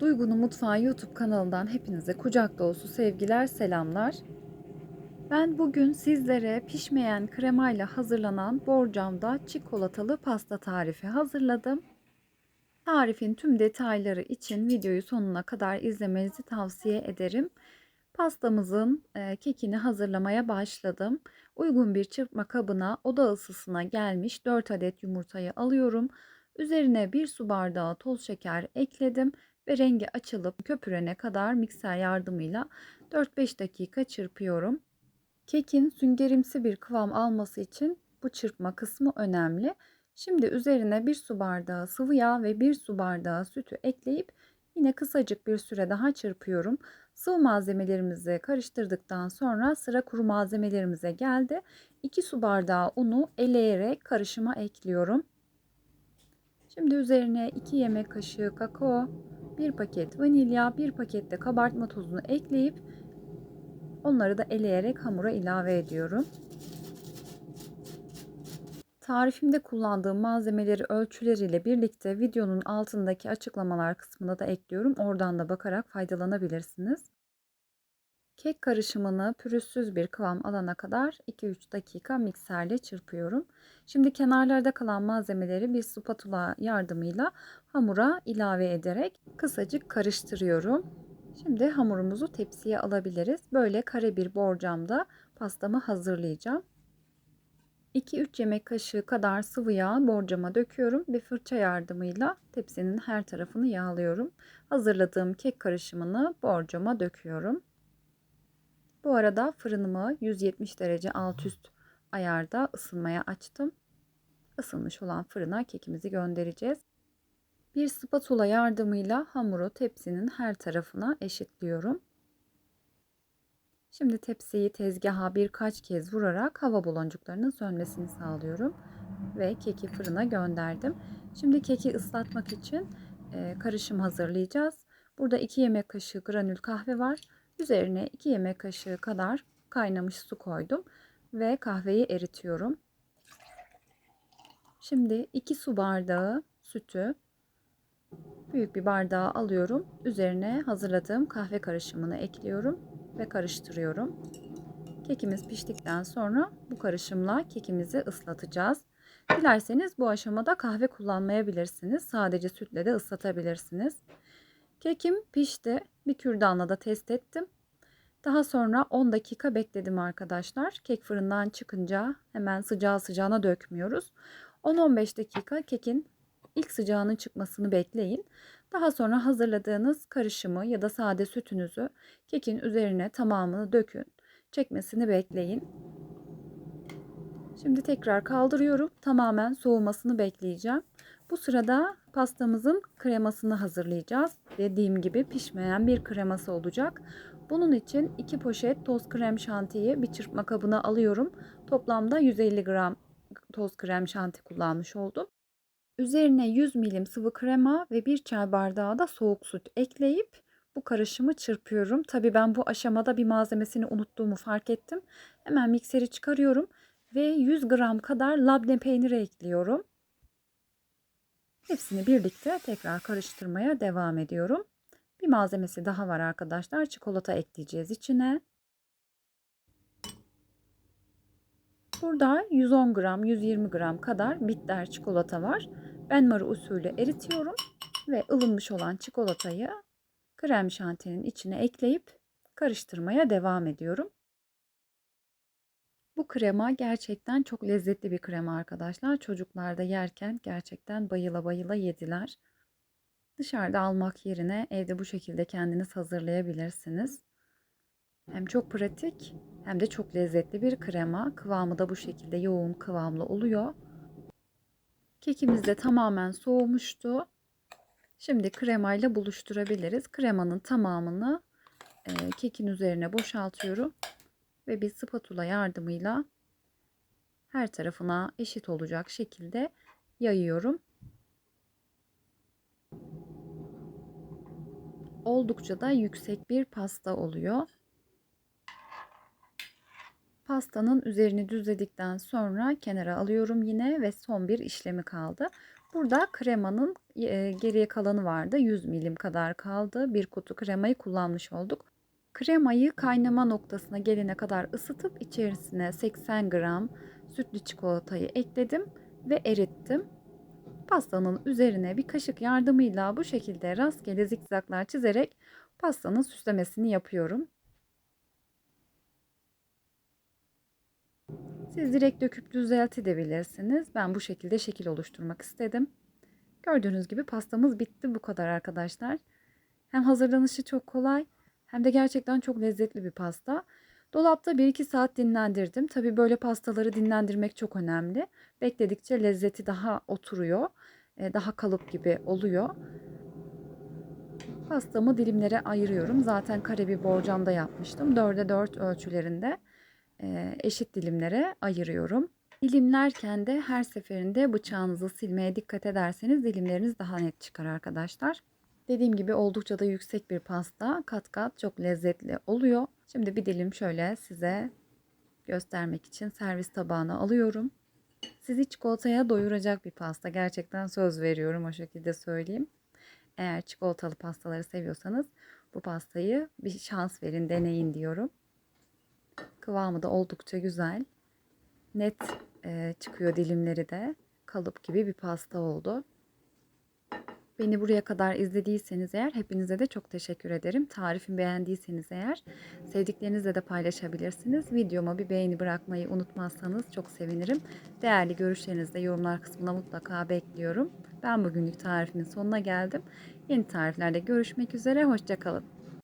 Duygu'nun Mutfağı YouTube kanalından hepinize kucak dolusu sevgiler, selamlar. Ben bugün sizlere pişmeyen kremayla hazırlanan borcamda çikolatalı pasta tarifi hazırladım. Tarifin tüm detayları için videoyu sonuna kadar izlemenizi tavsiye ederim. Pastamızın e, kekini hazırlamaya başladım. Uygun bir çırpma kabına oda ısısına gelmiş 4 adet yumurtayı alıyorum. Üzerine 1 su bardağı toz şeker ekledim ve rengi açılıp köpürene kadar mikser yardımıyla 4-5 dakika çırpıyorum. Kekin süngerimsi bir kıvam alması için bu çırpma kısmı önemli. Şimdi üzerine 1 su bardağı sıvı yağ ve 1 su bardağı sütü ekleyip yine kısacık bir süre daha çırpıyorum. Sıvı malzemelerimizi karıştırdıktan sonra sıra kuru malzemelerimize geldi. 2 su bardağı unu eleyerek karışıma ekliyorum. Şimdi üzerine 2 yemek kaşığı kakao, 1 paket vanilya, 1 paket de kabartma tozunu ekleyip onları da eleyerek hamura ilave ediyorum. Tarifimde kullandığım malzemeleri ölçüleriyle birlikte videonun altındaki açıklamalar kısmına da ekliyorum. Oradan da bakarak faydalanabilirsiniz. Kek karışımını pürüzsüz bir kıvam alana kadar 2-3 dakika mikserle çırpıyorum. Şimdi kenarlarda kalan malzemeleri bir spatula yardımıyla hamura ilave ederek kısacık karıştırıyorum. Şimdi hamurumuzu tepsiye alabiliriz. Böyle kare bir borcamda pastamı hazırlayacağım. 2-3 yemek kaşığı kadar sıvı yağ borcama döküyorum ve fırça yardımıyla tepsinin her tarafını yağlıyorum. Hazırladığım kek karışımını borcama döküyorum. Bu arada fırınımı 170 derece alt üst ayarda ısınmaya açtım. Isınmış olan fırına kekimizi göndereceğiz. Bir spatula yardımıyla hamuru tepsinin her tarafına eşitliyorum. Şimdi tepsiyi tezgaha birkaç kez vurarak hava baloncuklarının sönmesini sağlıyorum ve keki fırına gönderdim. Şimdi keki ıslatmak için karışım hazırlayacağız. Burada 2 yemek kaşığı granül kahve var. Üzerine 2 yemek kaşığı kadar kaynamış su koydum ve kahveyi eritiyorum. Şimdi 2 su bardağı sütü büyük bir bardağa alıyorum. Üzerine hazırladığım kahve karışımını ekliyorum ve karıştırıyorum. Kekimiz piştikten sonra bu karışımla kekimizi ıslatacağız. Dilerseniz bu aşamada kahve kullanmayabilirsiniz. Sadece sütle de ıslatabilirsiniz. Kekim pişti. Bir kürdanla da test ettim. Daha sonra 10 dakika bekledim arkadaşlar. Kek fırından çıkınca hemen sıcağı sıcağına dökmüyoruz. 10-15 dakika kekin ilk sıcağının çıkmasını bekleyin. Daha sonra hazırladığınız karışımı ya da sade sütünüzü kekin üzerine tamamını dökün. Çekmesini bekleyin. Şimdi tekrar kaldırıyorum. Tamamen soğumasını bekleyeceğim. Bu sırada pastamızın kremasını hazırlayacağız. Dediğim gibi pişmeyen bir kreması olacak. Bunun için 2 poşet toz krem şantiyi bir çırpma kabına alıyorum. Toplamda 150 gram toz krem şanti kullanmış oldum. Üzerine 100 milim sıvı krema ve 1 çay bardağı da soğuk süt ekleyip bu karışımı çırpıyorum. Tabii ben bu aşamada bir malzemesini unuttuğumu fark ettim. Hemen mikseri çıkarıyorum ve 100 gram kadar labne peyniri ekliyorum. Hepsini birlikte tekrar karıştırmaya devam ediyorum. Bir malzemesi daha var arkadaşlar. Çikolata ekleyeceğiz içine. Burada 110 gram, 120 gram kadar bitter çikolata var. Benmari usulü eritiyorum ve ılınmış olan çikolatayı krem şantinin içine ekleyip karıştırmaya devam ediyorum. Bu krema gerçekten çok lezzetli bir krema arkadaşlar. Çocuklar da yerken gerçekten bayıla bayıla yediler. Dışarıda almak yerine evde bu şekilde kendiniz hazırlayabilirsiniz. Hem çok pratik hem de çok lezzetli bir krema. Kıvamı da bu şekilde yoğun kıvamlı oluyor. Kekimiz de tamamen soğumuştu. Şimdi kremayla buluşturabiliriz. Kremanın tamamını kekin üzerine boşaltıyorum ve bir spatula yardımıyla her tarafına eşit olacak şekilde yayıyorum. Oldukça da yüksek bir pasta oluyor. Pastanın üzerini düzledikten sonra kenara alıyorum yine ve son bir işlemi kaldı. Burada kremanın e, geriye kalanı vardı. 100 milim kadar kaldı. Bir kutu kremayı kullanmış olduk. Kremayı kaynama noktasına gelene kadar ısıtıp içerisine 80 gram sütlü çikolatayı ekledim ve erittim. Pastanın üzerine bir kaşık yardımıyla bu şekilde rastgele zikzaklar çizerek pastanın süslemesini yapıyorum. Siz direkt döküp düzeltebilirsiniz. Ben bu şekilde şekil oluşturmak istedim. Gördüğünüz gibi pastamız bitti bu kadar arkadaşlar. Hem hazırlanışı çok kolay hem de gerçekten çok lezzetli bir pasta. Dolapta 1-2 saat dinlendirdim. Tabii böyle pastaları dinlendirmek çok önemli. Bekledikçe lezzeti daha oturuyor. e, Daha kalıp gibi oluyor. Pastamı dilimlere ayırıyorum. Zaten kare bir borcamda yapmıştım. 4'e 4 ölçülerinde e, eşit dilimlere ayırıyorum. Dilimlerken de her seferinde bıçağınızı silmeye dikkat ederseniz dilimleriniz daha net çıkar arkadaşlar. Dediğim gibi oldukça da yüksek bir pasta. Kat kat çok lezzetli oluyor. Şimdi bir dilim şöyle size göstermek için servis tabağına alıyorum. Sizi çikolataya doyuracak bir pasta. Gerçekten söz veriyorum o şekilde söyleyeyim. Eğer çikolatalı pastaları seviyorsanız bu pastayı bir şans verin, deneyin diyorum. Kıvamı da oldukça güzel. Net e, çıkıyor dilimleri de. Kalıp gibi bir pasta oldu. Beni buraya kadar izlediyseniz eğer hepinize de çok teşekkür ederim. Tarifimi beğendiyseniz eğer sevdiklerinizle de paylaşabilirsiniz. Videoma bir beğeni bırakmayı unutmazsanız çok sevinirim. Değerli görüşlerinizi de yorumlar kısmına mutlaka bekliyorum. Ben bugünlük tarifimin sonuna geldim. Yeni tariflerde görüşmek üzere. Hoşçakalın.